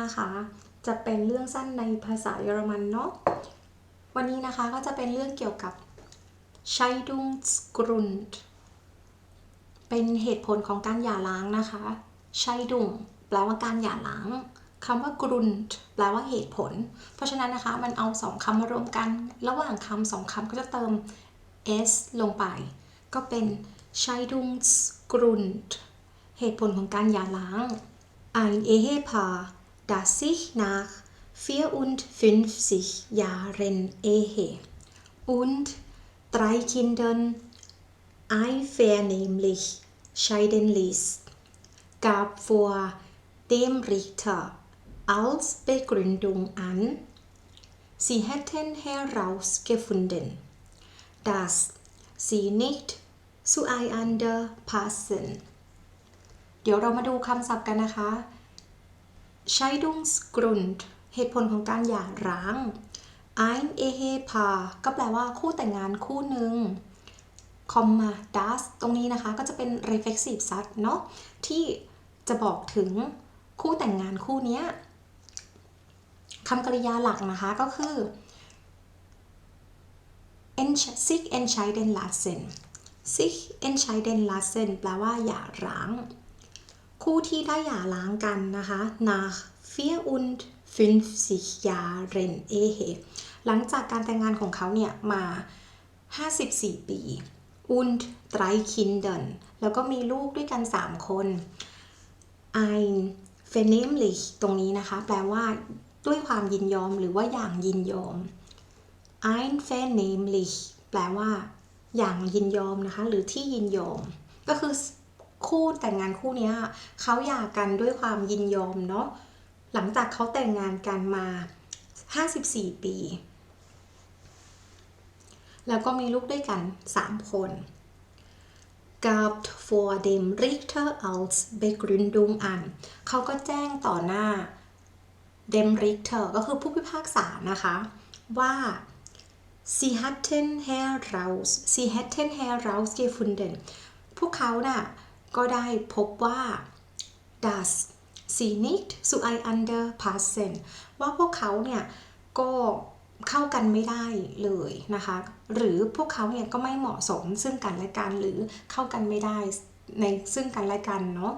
นะคะ จะเป็นเรื่องสั้นในภาษาเยอรมันเนาะ วันนี้นะคะก็จะเป็นเรื่องเกี่ยวกับ Scheidungsgrund เป็นเหตุผลของการหย่าร้างนะคะ Scheidung แปลว่าการหย่าร้างคำว่า Grund แปลว่าเหตุผล เพราะฉะนั้นนะคะ มันเอาสองคำมารวมกัน ระหว่างคำสองคำก็จะเติม s ลงไป ก็เป็น Scheidungsgrund เหตุผลของการหย่าร้าง Ein Ehepaar, das sich nach 54 Jahren Ehe und drei Kindern einvernehmlich scheiden ließ, gab vor dem Richter als Begründung an, sie hätten herausgefunden, dass sie nicht zueinander passen. เดี๋ยวเรามาดูคำศัพท์กันนะคะ Scheidungsgrund เหตุผลของการหย่าร้าง ein Ehepaar ก็แปลว่าคู่แต่งงานคู่หนึ่งคอมมา das ตรงนี้นะคะก็จะเป็น reflexive sub เนาะที่จะบอกถึงคู่แต่งงานคู่นี้คำกริยาหลักนะคะก็คือ sich entscheiden lassen sich entscheiden lassen แปลว่าหย่าร้าง คู่ที่ได้หย่าร้างกันนะคะ nach 54 Jahren Ehe หลังจากการแต่งงานของเขาเนี่ยมา 54 ปี und drei Kindern แล้วก็มีลูกด้วยกัน 3 คน ein vernehmlich ตรงนี้นะคะ แปลว่าด้วยความยินยอมหรือว่าอย่างยินยอม ein vernehmlich แปลว่า อย่างยินยอมนะคะ หรือที่ยินยอม ก็คือ คู่แต่งงานคู่นี้เขาหย่ากันด้วยความยินยอมเนาะหลังจากเขาแต่งงานกันมา 54 ปี แล้วก็มีลูกด้วยกัน 3 คน gab vor dem Richter als Begründung an เขาก็แจ้งต่อหน้า dem Richter ก็คือผู้พิพากษานะคะ ว่า sie hatten heraus sie hätten herausgefunden พวกเขาน่ะ ก็ได้พบว่า dass sie nicht zueinander passen ว่าพวกเขาเนี่ยก็เข้ากันไม่ได้เลยนะคะ หรือพวกเขาเนี่ยก็ไม่เหมาะสมซึ่งกันและกันหรือเข้ากันไม่ได้ในซึ่งกันและกันเนาะ